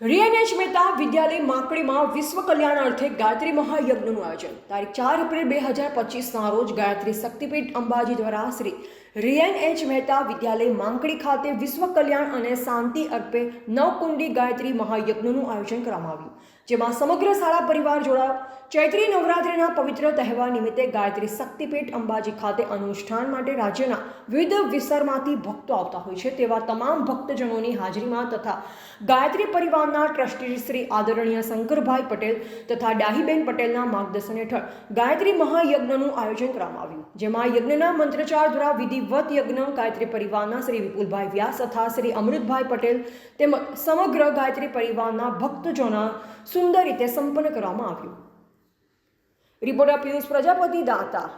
રિયાનેશ મહેતા વિદ્યાલય માંકડીમાં વિશ્વ કલ્યાણ અર્થે ગાયત્રી મહાયજ્ઞનું આયોજન. તારીખ ચાર એપ્રિલ બે હજાર પચીસના રોજ ગાયત્રી શક્તિપીઠ અંબાજી દ્વારા Shri R N H Mehta વિદ્યાલય માંકડી ખાતે વિશ્વ કલ્યાણ અને શાંતિ અર્પે નવકુંડી ગાયત્રી મહાયજ્ઞનું આયોજન કરવામાં આવ્યું, જેમાં સમગ્ર શાળા પરિવાર જોડાયો. ચૈત્રી નવરાત્રિના પવિત્ર તહેવાર નિમિત્તે ગાયત્રી શક્તિપીઠ અંબાજી ખાતે અનુષ્ઠાન માટે રાજ્યના વિવિધ વિસ્તારમાંથી ભક્તો આવતા હોય છે, તેવા તમામ ભક્તજનોની હાજરીમાં તથા ગાયત્રી પરિવારના ટ્રસ્ટી શ્રી આદરણીય શંકરભાઈ પટેલ તથા ડાહીબેન પટેલના માર્ગદર્શન હેઠળ ગાયત્રી મહાયજ્ઞનું આયોજન કરવામાં આવ્યું, જેમાં યજ્ઞના મંત્રચાર દ્વારા વિધિવત યજ્ઞ ગાયત્રી પરિવારના શ્રી વિપુલભાઈ વ્યાસ તથા શ્રી અમૃતભાઈ પટેલ તેમજ સમગ્ર ગાયત્રી પરિવારના ભક્તજોના સુંદર રીતે સંપન્ન કરવામાં આવ્યું. રિપોર્ટર પિયુષ પ્રજાપતિ દાતા.